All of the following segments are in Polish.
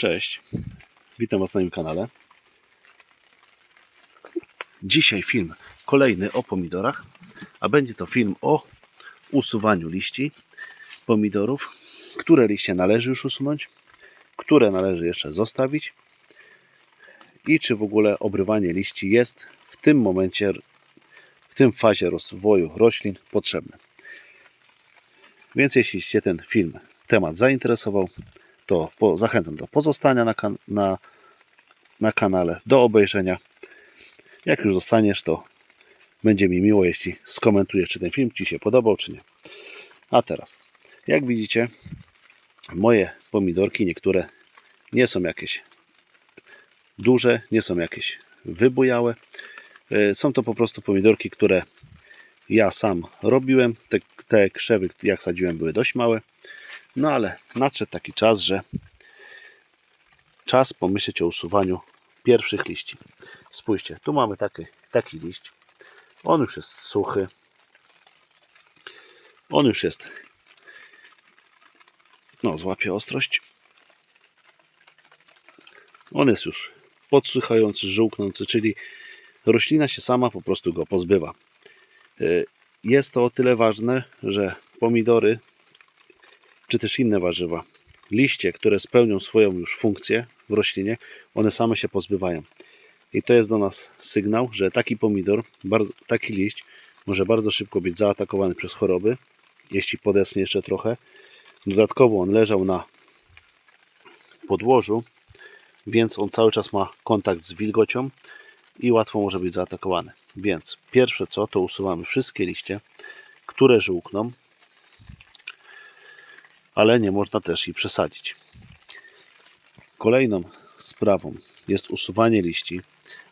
Cześć, witam Was na moim kanale. Dzisiaj film kolejny o pomidorach, a będzie to film o usuwaniu liści pomidorów, które liście należy już usunąć, które należy jeszcze zostawić i czy w ogóle obrywanie liści jest w tym momencie, w tym fazie rozwoju roślin potrzebne. Więc jeśli się ten film, temat zainteresował, to po, zachęcam do pozostania na, kan- na, na kanale, do obejrzenia. Jak już zostaniesz, to będzie mi miło, jeśli skomentujesz, czy ten film Ci się podobał, czy nie. A teraz, jak widzicie, moje pomidorki, niektóre nie są jakieś duże, nie są jakieś wybujałe. E, Są to po prostu pomidorki, które ja sam robiłem. Te, te krzewy, jak sadziłem, były dość małe. No ale nadszedł taki czas, że czas pomyśleć o usuwaniu pierwszych liści. Spójrzcie, tu mamy taki, taki liść. On już jest suchy. On już jest. No, złapie ostrość. On jest już podsychający, żółknący, czyli roślina się sama po prostu go pozbywa. Y, Jest to o tyle ważne, że pomidory czy też inne warzywa, liście, które spełnią swoją już funkcję w roślinie, one same się pozbywają. I to jest do nas sygnał, że taki pomidor, taki liść może bardzo szybko być zaatakowany przez choroby, jeśli podeschnie jeszcze trochę. Dodatkowo on leżał na podłożu, więc on cały czas ma kontakt z wilgocią i łatwo może być zaatakowany. Więc pierwsze co, to usuwamy wszystkie liście, które żółkną, ale nie można też i przesadzić. Kolejną sprawą jest usuwanie liści,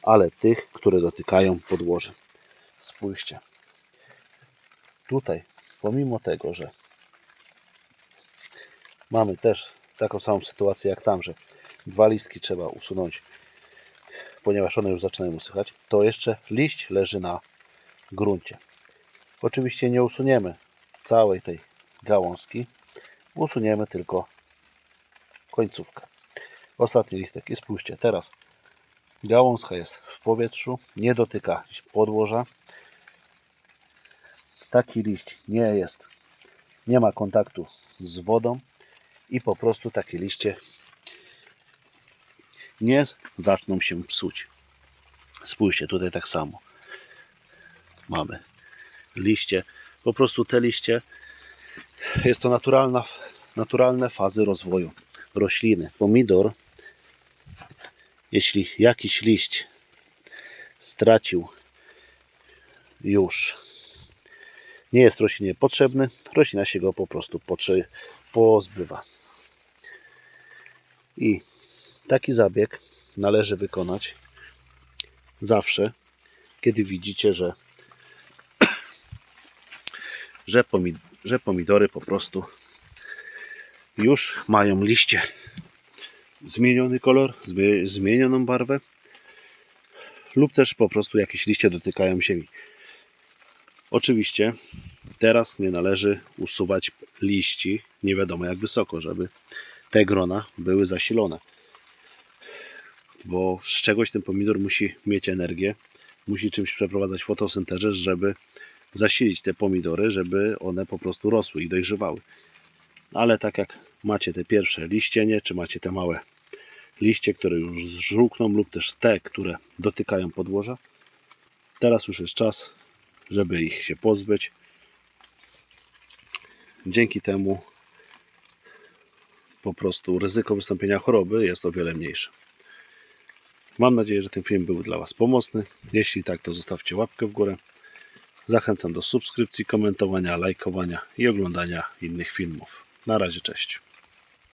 ale tych, które dotykają podłoże. Spójrzcie. Tutaj, pomimo tego, że mamy też taką samą sytuację jak tam, że dwa listki trzeba usunąć, ponieważ one już zaczynają usychać, to jeszcze liść leży na gruncie. Oczywiście nie usuniemy całej tej gałązki, usuniemy tylko końcówkę. Ostatni listek i spójrzcie, teraz gałązka jest w powietrzu, nie dotyka podłoża. Taki liść nie jest, nie ma kontaktu z wodą i po prostu takie liście nie zaczną się psuć. Spójrzcie, tutaj tak samo. Mamy liście. Po prostu te liście jest to naturalna, naturalne fazy rozwoju rośliny. Pomidor, jeśli jakiś liść stracił już, nie jest roślinie potrzebny, roślina się go po prostu pozbywa. I taki zabieg należy wykonać zawsze, kiedy widzicie, że, że, pomid- że pomidory po prostu już mają liście. Zmieniony kolor, zmi- zmienioną barwę, lub też po prostu jakieś liście dotykają ziemi. Oczywiście teraz nie należy usuwać liści nie wiadomo jak wysoko, żeby te grona były zasilone. Bo z czegoś ten pomidor musi mieć energię, musi czymś przeprowadzać fotosyntezę, żeby zasilić te pomidory, żeby one po prostu rosły i dojrzewały. Ale tak jak macie te pierwsze liścienie, czy macie te małe liście, które już zżółkną, lub też te, które dotykają podłoża, teraz już jest czas, żeby ich się pozbyć. Dzięki temu po prostu ryzyko wystąpienia choroby jest o wiele mniejsze. Mam nadzieję, że ten film był dla Was pomocny. Jeśli tak, to zostawcie łapkę w górę. Zachęcam do subskrypcji, komentowania, lajkowania i oglądania innych filmów. Na razie, cześć.